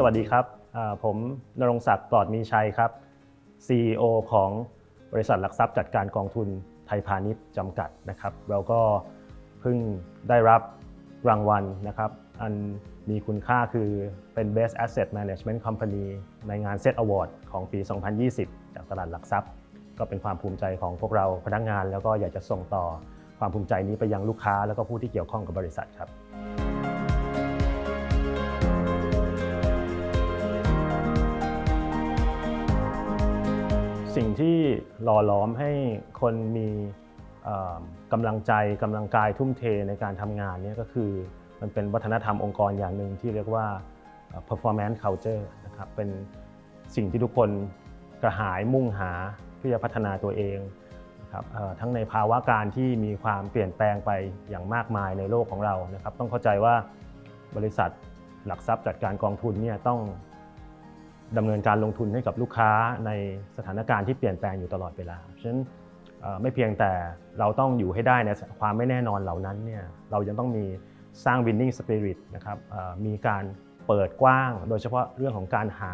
สวัสดีครับ ผมนรงศักดิ์ปลอดมีชัยครับ CEO ของบริษัทหลักทรัพย์จัดการกองทุนไทยพาณิชย์จำกัดนะครับ เราก็เพิ่งได้รับรางวัลนะครับ อันมีคุณค่าคือเป็น Best Asset Management Company ในงาน Set Award ของปี 2020 จากตลาดหลักทรัพย์ ก็เป็นความภูมิใจของพวกเราพนักงาน แล้วก็อยากจะส่งต่อความภูมิใจนี้ไปยังลูกค้า แล้วก็ผู้ที่เกี่ยวข้องกับบริษัทครับ สิ่งที่หล่อหลอมให้คนมีกำลังใจกำลังกายทุ่มเทในการทำงานนี่ก็คือมันเป็นวัฒนธรรมองค์กรอย่างหนึ่งที่เรียกว่า performance culture นะครับเป็นสิ่งที่ทุกคนกระหายมุ่งหาเพื่อพัฒนาตัวเองนะครับทั้งในภาวะการที่มีความเปลี่ยนแปลงไปอย่างมากมายในโลกของเรานะครับต้องเข้าใจว่าบริษัทหลักทรัพย์จัดการกองทุนเนี่ยต้อง ดำเนินการลงทุนให้กับลูกค้าในสถานการณ์ที่เปลี่ยนแปลงอยู่ตลอดเวลา ฉะนั้นไม่เพียงแต่เราต้องอยู่ให้ได้ในความไม่แน่นอนเหล่านั้นเนี่ยเรายังต้องมีสร้าง winning spirit นะครับมีการเปิดกว้าง โดยเฉพาะเรื่องของการหา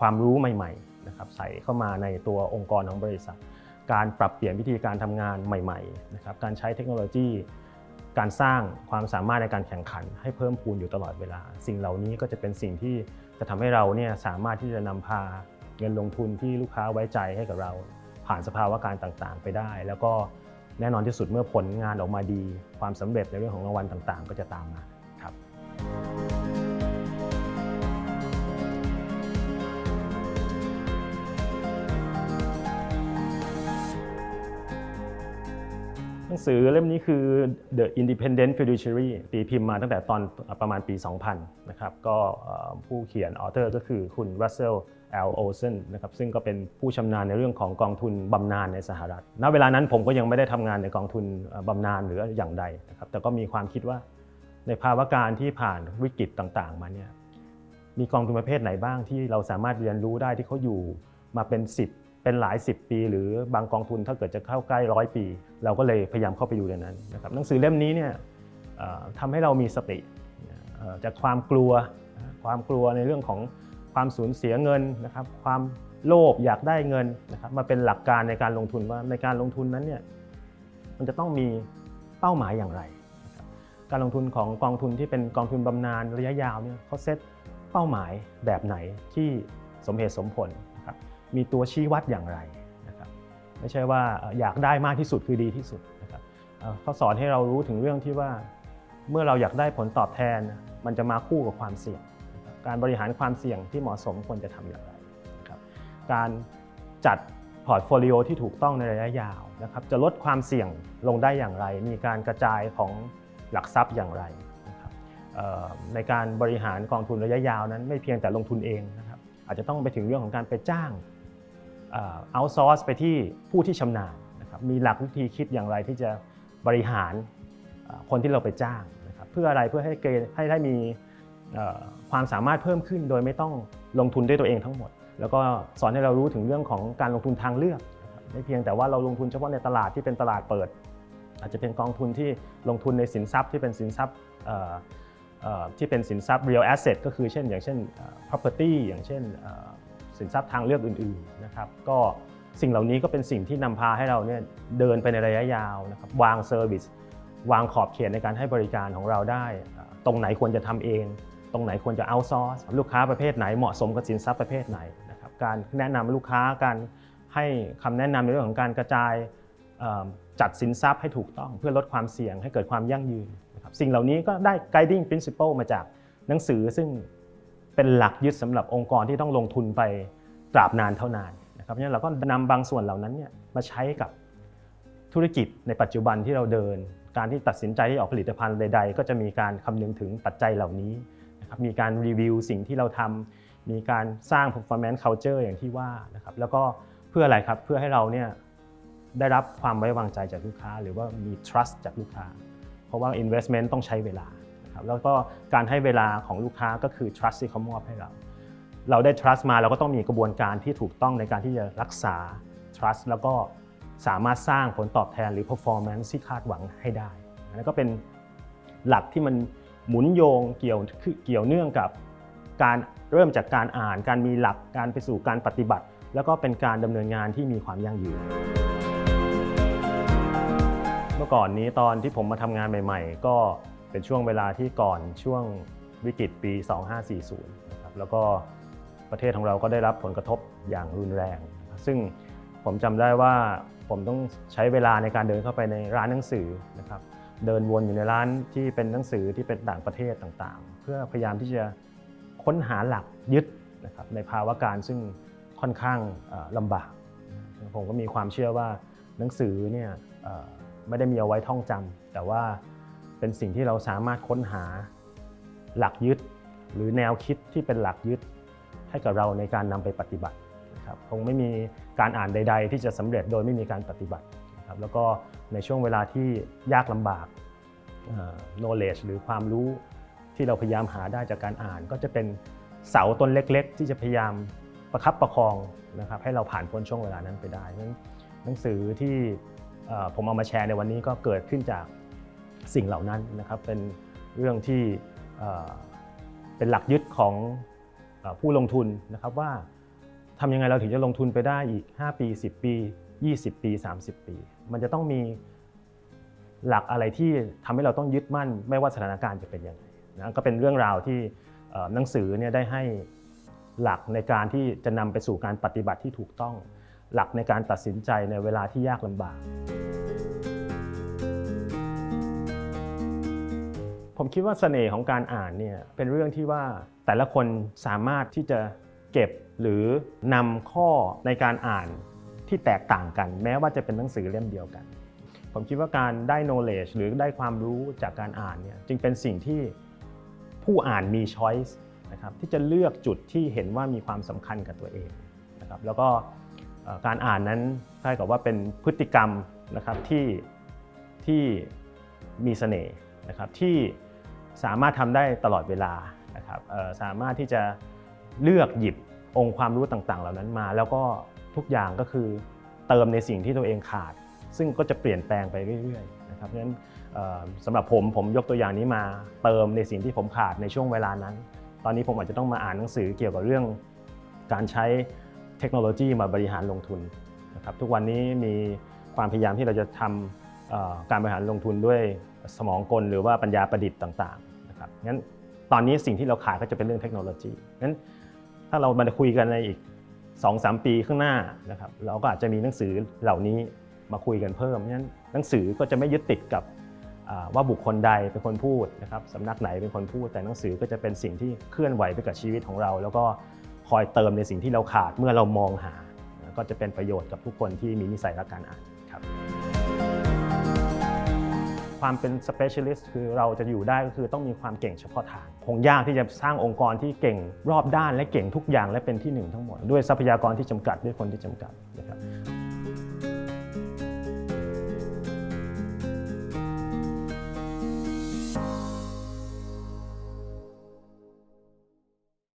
ความรู้ใหม่ๆนะครับใส่เข้ามาในตัวองค์กรของบริษัท การปรับเปลี่ยนวิธีการทำงานใหม่ๆนะครับการใช้เทคโนโลยี การสร้างความสามารถในการแข่งขัน ให้เพิ่มพูนอยู่ตลอดเวลา สิ่งเหล่านี้ก็จะเป็นสิ่งที่จะทำให้เราเนี่ยสามารถที่จะนำพาเงินลงทุนที่ลูกค้าไว้ใจให้กับเรา ผ่านสภาวะการต่างๆ ไปได้ แล้วก็แน่นอนที่สุดเมื่อผลงานออกมาดี ความสำเร็จในเรื่องของรางวัลต่างๆ ก็จะตามมา หนังสือเล่มนี้คือ The Independent Fiduciary ตีพิมพ์มาตั้งแต่ตอนประมาณปี 2000 นะครับก็ผู้เขียนออเทอร์ก็คือคุณ Russell L. Olson นะครับซึ่งก็เป็นผู้ชำนาญในเรื่องของกองทุนบำนาญในสหรัฐ ณ เวลานั้นผมก็ยังไม่ได้ทำงานในกองทุนบำนาญหรืออย่างใดนะครับแต่ก็มีความคิดว่าในภาวะการที่ผ่านวิกฤตต่างๆ มาเนี่ยมีกองทุนประเภทไหนบ้างที่เราสามารถเรียนรู้ได้ที่เขาอยู่มาเป็น 10 เป็นหลาย 10 ปี หรือบางกองทุนถ้าเกิดจะเข้าใกล้ร้อยปี เราก็เลยพยายามเข้าไปอยู่ในนั้นนะครับหนังสือเล่มนี้เนี่ยทำให้เรามีสติจากความกลัวความกลัวในเรื่องของความสูญเสียเงินนะครับความโลภอยากได้เงินนะครับมาเป็นหลักการในการลงทุนว่าในการลงทุนนั้นเนี่ยมันจะต้องมีเป้าหมายอย่างไร การลงทุนของกองทุนที่เป็นกองทุนบำนาญระยะยาวเนี่ยเขาเซตเป้าหมายแบบไหนที่สมเหตุสมผล มีตัวชี้วัดอย่างไรนะครับไม่ใช่ว่าอยากได้มากที่สุดคือดีที่สุดนะครับเขาสอนให้เรารู้ถึงเรื่องที่ว่า เมื่อเราอยากได้ผลตอบแทน มันจะมาคู่กับความเสี่ยง การบริหารความเสี่ยงที่เหมาะสมควรจะทำอย่างไรนะครับการจัดพอร์ตโฟลิโอที่ถูกต้องในระยะยาวนะครับจะลดความเสี่ยงลงได้อย่างไร มีการกระจายของหลักทรัพย์อย่างไรนะครับในการบริหารกองทุนระยะยาวนั้นไม่เพียงแต่ลงทุนเองนะครับอาจจะต้องไปถึงเรื่องของการไปจ้าง เอาซอร์สไปที่ผู้ที่ชำนาญนะครับมีหลักวิธีคิดอย่างไรที่จะบริหารคนที่เราไปจ้างนะครับเพื่ออะไรเพื่อให้เกณฑ์ให้ได้มีความสามารถเพิ่มขึ้น โดยไม่ต้องลงทุนด้วยตัวเองทั้งหมด แล้วก็สอนให้เรารู้ถึงเรื่องของการลงทุนทางเลือกไม่เพียงแต่ว่าเราลงทุนเฉพาะในตลาดที่เป็นตลาดเปิด อาจจะเป็นกองทุนที่ลงทุนในสินทรัพย์ที่เป็นสินทรัพย์ที่เป็นสินทรัพย์ real asset ก็คือเช่น อย่างเช่น property อย่างเช่น สินทรัพย์ทางเลือกอื่นๆนะครับก็สิ่งเหล่านี้ก็เป็นสิ่งที่นำพาให้เราเนี่ยเดินไปในระยะยาวนะครับวางเซอร์วิสวางขอบเขตในการให้บริการของเราได้ ตรงไหนควรจะทำเอง ตรงไหนควรจะเอาซอร์สลูกค้าประเภทไหนเหมาะสมกับสินทรัพย์ประเภทไหนนะครับการแนะนำลูกค้าการให้คำแนะนำในเรื่องของการกระจายจัดสินทรัพย์ให้ถูกต้องเพื่อลดความเสี่ยงให้เกิดความยั่งยืนนะครับสิ่งเหล่านี้ก็ได้ guiding principle มาจากหนังสือซึ่ง เป็นหลักยึดสำหรับองค์กรที่ต้องลงทุนไปตราบนานเท่านานนะครับเพราะฉะนั้นเราก็นำบางส่วนเหล่านั้นเนี่ยมาใช้กับธุรกิจในปัจจุบันที่เราเดิน การที่ตัดสินใจที่ออกผลิตภัณฑ์ใด ๆ ก็จะมีการคำนึงถึงปัจจัยเหล่านี้นะครับมีการรีวิวสิ่งที่เราทำมีการสร้าง performance culture อย่างที่ว่านะครับแล้วก็เพื่ออะไรครับเพื่อให้เราเนี่ยได้รับความไว้วางใจจากลูกค้า หรือว่ามี trust จากลูกค้า เพราะว่า investment ต้องใช้เวลา ครับแล้วก็การให้เวลาของลูกค้าก็คือ trust ที่เขามอบให้เรา เราได้ trust มาเราก็ต้องมีกระบวนการที่ถูกต้องในการที่จะรักษา trust แล้วก็สามารถสร้างผลตอบแทนหรือ performance ที่คาดหวังให้ได้นั่นก็เป็นหลักที่มันหมุนโยงเกี่ยวเกี่ยวเนื่องกับการเริ่มจากการอ่าน การมีหลักการไปสู่การปฏิบัติ แล้วก็เป็นการดำเนินงานที่มีความยั่งยืน เมื่อก่อนนี้ตอนที่ผมมาทำงานใหม่ ๆ ก็ เป็นช่วงเวลาที่ก่อนช่วงวิกฤตปี 2540นะครับแล้วก็ประเทศของเราก็ได้รับผลกระทบอย่างรุนแรง ซึ่งผมจำได้ว่าผมต้องใช้เวลาในการเดินเข้าไปในร้านหนังสือนะครับเดินวนอยู่ในร้านที่เป็นหนังสือที่เป็นต่างประเทศต่างๆ เพื่อพยายามที่จะค้นหาหลักยึดนะครับในภาวะการซึ่งค่อนข้างลำบาก ผมก็มีความเชื่อว่าหนังสือเนี่ยไม่ได้มีเอาไว้ท่องจำแต่ว่า เป็นสิ่งที่เราสามารถค้นหาหลักยึด หรือแนวคิดที่เป็นหลักยึดให้กับเราในการนำไปปฏิบัตินะครับคงไม่มีการอ่านใด ๆ ที่จะสำเร็จโดยไม่มีการปฏิบัตินะครับแล้วก็ในช่วงเวลาที่ยากลำบาก knowledge หรือความรู้ที่เราพยายามหาได้จากการอ่าน ก็จะเป็นเสาต้นเล็ก ๆ ที่จะพยายามประคับประคองนะครับให้เราผ่านพ้นช่วงเวลานั้นไปได้นั้นหนังสือที่ผมเอามาแชร์ในวันนี้ก็เกิดขึ้นจาก สิ่งเหล่านั้นนะครับเป็นเรื่องที่เป็นหลักยึดของผู้ลงทุนนะครับว่าทำยังไงเราถึงจะลงทุนไปได้อีก 5 ปี 10 ปี 20 ปี 30 ปี มันจะต้องมีหลักอะไรที่ทำให้เราต้องยึดมั่น ไม่ว่าสถานการณ์จะเป็นยังไงนะก็เป็นเรื่องราวที่หนังสือเนี่ยได้ให้หลักในการที่จะนำไปสู่การปฏิบัติที่ถูกต้อง หลักในการตัดสินใจในเวลาที่ยากลำบาก ผมคิดว่าเสน่ห์ของการอ่านเนี่ยเป็นเรื่องที่ว่าแต่ละคนสามารถที่จะเก็บหรือนำข้อในการอ่านที่แตกต่างกัน แม้ว่าจะเป็นหนังสือเล่มเดียวกัน ผมคิดว่าการได้ knowledge หรือได้ความรู้จากการอ่านเนี่ยจึงเป็นสิ่งที่ผู้อ่านมี choice นะครับที่จะเลือกจุดที่เห็นว่ามีความสำคัญกับตัวเองนะครับแล้วก็การอ่านนั้นคล้ายกับว่าเป็นพฤติกรรมนะครับที่ที่มีเสน่ห์นะครับที่ สามารถทำได้ตลอดเวลานะครับสามารถที่จะเลือกหยิบองค์ความรู้ต่างๆ เหล่านั้นมา แล้วก็ทุกอย่างก็คือเติมในสิ่งที่ตัวเองขาด ซึ่งก็จะเปลี่ยนแปลงไปเรื่อยๆนะครับเพราะฉะนั้นสำหรับผมผมยกตัวอย่างนี้มาเติมในสิ่งที่ผมขาดในช่วงเวลานั้น ตอนนี้ผมอาจจะต้องมาอ่านหนังสือเกี่ยวกับเรื่องการใช้เทคโนโลยีมาบริหารลงทุนนะครับทุกวันนี้มีความพยายามที่เราจะทำเอ่อ การบริหารลงทุนด้วยสมองกลหรือว่าปัญญาประดิษฐ์ต่างๆนะครับงั้นตอนนี้สิ่งที่เราขาดก็จะเป็นเรื่องเทคโนโลยีงั้นถ้าเรามาคุยกันในอีก 2-3 ปีข้างหน้านะครับเราก็อาจจะมีหนังสือเหล่านี้มาคุยกันเพิ่มเพราะฉะนั้นหนังสือก็จะไม่ยึดติดกับว่าบุคคลใดเป็นคนพูดนะครับสำนักไหนเป็นคนพูด แต่หนังสือก็จะเป็นสิ่งที่เคลื่อนไหวไปกับชีวิตของเรา แล้วก็คอยเติมในสิ่งที่เราขาดเมื่อเรามองหา ก็จะเป็นประโยชน์กับทุกคนที่มีนิสัยรักการอ่าน ความเป็น specialist คือเราจะอยู่ได้ก็คือต้องมีความเก่งเฉพาะทาง คงยากที่จะสร้างองค์กรที่เก่งรอบด้านและเก่งทุกอย่างและเป็นที่หนึ่งทั้งหมด ด้วยทรัพยากรที่จำกัดด้วยคนที่จำกัดนะครับ